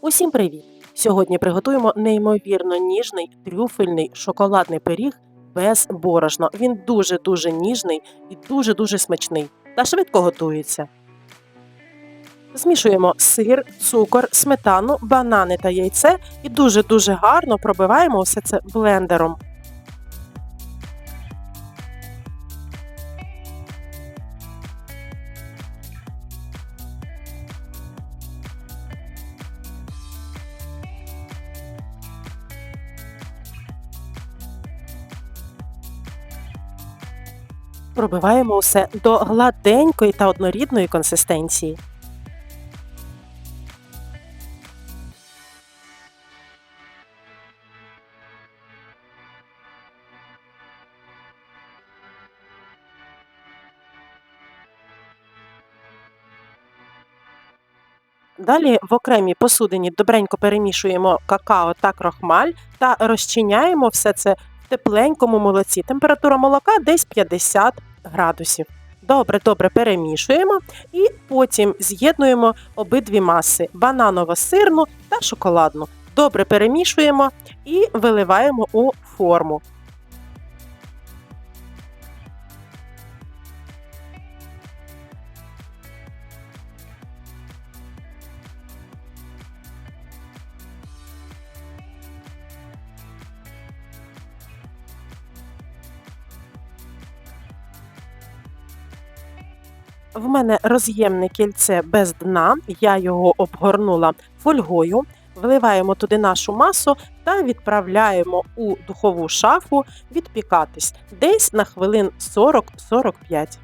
Усім привіт! Сьогодні приготуємо неймовірно ніжний трюфельний шоколадний пиріг без борошна. Він дуже-дуже ніжний і дуже-дуже смачний та швидко готується. Змішуємо сир, цукор, сметану, банани та яйце і дуже-дуже гарно пробиваємо все це блендером. Пробиваємо усе до гладенької та однорідної консистенції. Далі в окремій посудині добренько перемішуємо какао та крохмаль та розчиняємо все це в тепленькому молоці. Температура молока десь 50 градусів. Добре, добре перемішуємо і потім з'єднуємо обидві маси бананово-сирну та шоколадну. Добре перемішуємо і виливаємо у форму. В мене роз'ємне кільце без дна, я його обгорнула фольгою. Вливаємо туди нашу масу та відправляємо у духову шафу відпікатись десь на хвилин 40-45.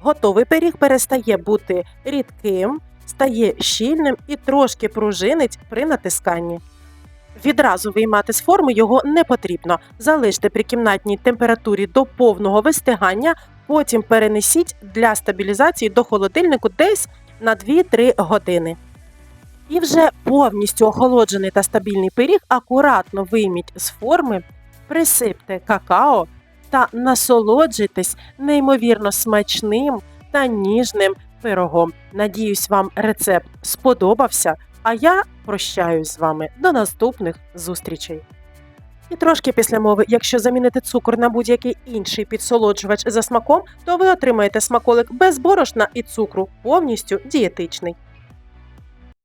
Готовий пиріг перестає бути рідким, стає щільним і трошки пружинить при натисканні. Відразу виймати з форми його не потрібно. Залиште при кімнатній температурі до повного вистигання, потім перенесіть для стабілізації до холодильнику десь на 2-3 години. І вже повністю охолоджений та стабільний пиріг акуратно вийміть з форми, присипте какао та насолоджуйтесь неймовірно смачним та ніжним пирогом. Надіюсь, вам рецепт сподобався. А я прощаюсь з вами до наступних зустрічей. І трошки після мови, якщо замінити цукор на будь-який інший підсолоджувач за смаком, то ви отримаєте смаколик без борошна і цукру, повністю дієтичний.